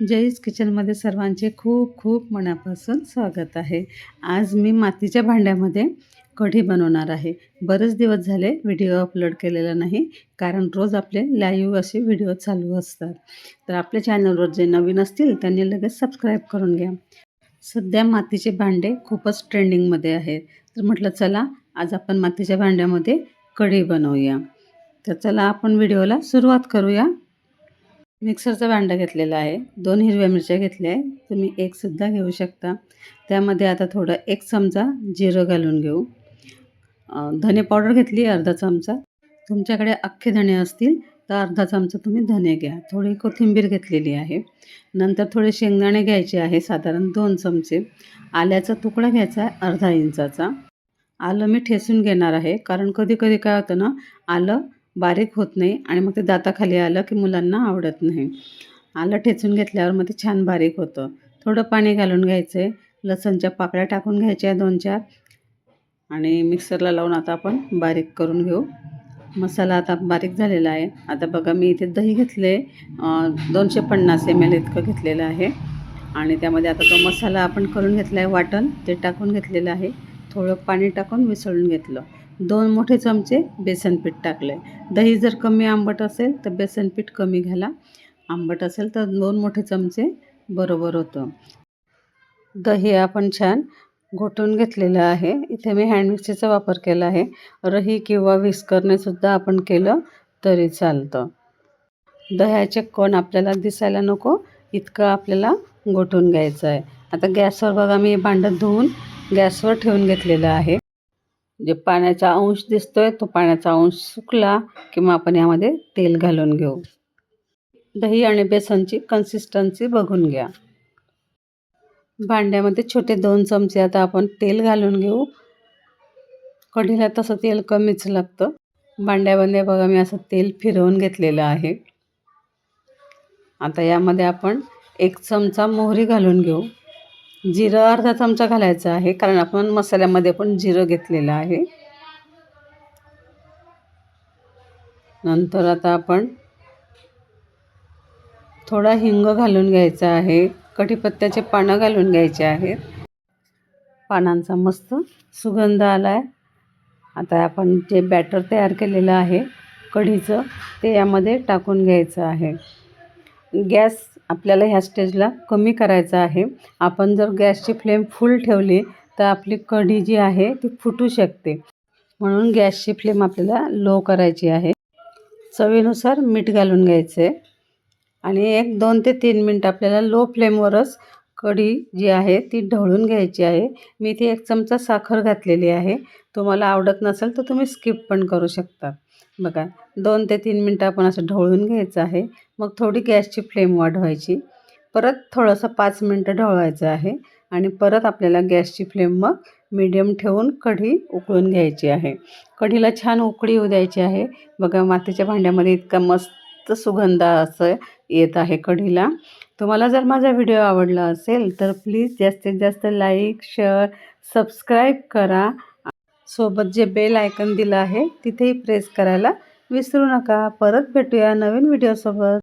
जयीस किचनमध्ये सर्वांचे खूप खूप मनापासून स्वागत आहे. आज मी मातीच्या भांड्यामध्ये कढी बनवणार आहे. बरेच दिवस झाले व्हिडिओ अपलोड केलेला नाही कारण रोज आपले लाईव्ह असे व्हिडिओ चालू असतात. तर आपल्या चॅनलवर जे नवीन असतील त्यांनी लगेच सबस्क्राईब करून घ्या. सध्या मातीचे भांडे खूपच ट्रेंडिंगमध्ये आहेत. तर म्हटलं चला आज आपण मातीच्या भांड्यामध्ये कढी बनवूया. तर चला आपण व्हिडिओला सुरुवात करूया. मिक्सरचा भांडा घेतलेला आहे. दोन हिरव्या मिरच्या घेतल्या आहे तुम्ही एकसुद्धा घेऊ शकता. त्यामध्ये आता थोडं एक चमचा जिरं घालून घेऊ. धने पावडर घेतली अर्धा चमचा. तुमच्याकडे अख्खे धणे असतील तर अर्धा चमचा तुम्ही धने घ्या. थोडी कोथिंबीर घेतलेली आहे. नंतर थोडे शेंगदाणे घ्यायचे आहे साधारण दोन चमचे. आल्याचा तुकडा घ्यायचा आहे अर्धा इंचाचा. आलं मी ठेसून घेणार आहे. कारण कधी कधी काय होतं ना आलं बारीक होत नाही आणि मग ते दाताखाली आलं की मुलांना आवडत नाही. आलं ठेचून घेतल्यावर मग ते छान बारीक होतं. थोडं पाणी घालून घ्यायचं. आहे लसणच्या पाकळ्या टाकून घ्यायच्या दोन चार. आणि मिक्सरला लावून आता आपण बारीक करून घेऊ. मसाला आता बारीक झालेला आहे. आता बघा मी इथे दही घेतले. दोनशे पन्नास एम एल इतकं घेतलेलं आहे. आणि त्यामध्ये आता तो मसाला आपण करून घेतला आहे वाटण. ते टाकून घेतलेलं आहे. थोडं पाणी टाकून मिसळून घेतलं. दोन मोठे चमचे बेसन पीठ टाकलं आहे दही जर कमी आंबट असेल तर बेसन पीठ कमी घाला आंबट असेल तर दोन मोठे चमचे बरोबर होतं. दही आपण छान घोटून घेतलेलं आहे. इथे मी हँड मिक्सरचा वापर केला आहे. रही किंवा विस्करने सुद्धा आपण केलं तरी चालतं. दह्याचे कण आपल्याला दिसायला नको इतकं आपल्याला गोठून घ्यायचं आहे आता गॅसवर बघा मी भांडं धुवून गॅसवर ठेवून घेतलेलं आहे. जे पाण्याचा अंश दिसतोय तो पाण्याचा अंश सुकला किंवा आपण यामध्ये तेल घालून घेऊ. दही आणि बेसनची कन्सिस्टन्सी बघून घ्या. भांड्यामध्ये छोटे दोन चमचे आता आपण तेल घालून घेऊ. कढीला तसं तेल कमीच लागतं. भांड्यामध्ये बघा मी असं तेल फिरवून घेतलेलं आहे. आता यामध्ये आपण एक चमचा मोहरी घालून घेऊ. जिरं अर्धा चमचा घालायचा आहे कारण आपण मसाल्यामध्ये पण जिरं घेतलेलं आहे. नंतर आता आपण थोडा हिंग घालून घ्यायचा आहे कढीपत्त्याचे पानं घालून घ्यायचे आहेत. पानांचा मस्त सुगंध आला आहे आता आपण जे बॅटर तयार केलेलं आहे कढीचं ते यामध्ये टाकून घ्यायचं आहे. गॅस आपल्याला ह्या स्टेजला कमी करायचा आहे. आपण जर गॅसची फ्लेम फुल ठेवली तर आपली कढी जी आहे ती फुटू शकते. म्हणून गॅसची फ्लेम आपल्याला लो करायची आहे. चवीनुसार मीठ घालून घ्यायचं. आहे आणि एक दोन ते तीन मिनटं आपल्याला लो फ्लेमवरच कढी जी आहे ती ढवळून घ्यायची आहे. मी इथे एक चमचा साखर घातलेली आहे. तुम्हाला आवडत नसेल तर तुम्ही स्किप पण करू शकता. बघा दोन ते तीन मिनटं आपण असं ढवळून घ्यायचं आहे. मग थोडी गॅसची फ्लेम वाढवायची. परत थोडंसं पाच मिनटं ढवळायचं आहे आणि परत आपल्याला गॅसची फ्लेम मग मीडियम ठेवून कढी उकळून घ्यायची आहे. कढीला छान उकळी येऊ द्यायची आहे. बघा मातीच्या भांड्यामध्ये इतका मस्त सुगंध असं येत आहे कढीला. तुम्हाला जर माझा व्हिडिओ आवडला असेल तर प्लीज जास्तीत जास्त लाईक शेअर सबस्क्राईब करा. सोबत जे बेल आयकन दिलं आहे तिथेही प्रेस करायला विसरू नका. परत भेटूया नवीन व्हिडिओसोबत.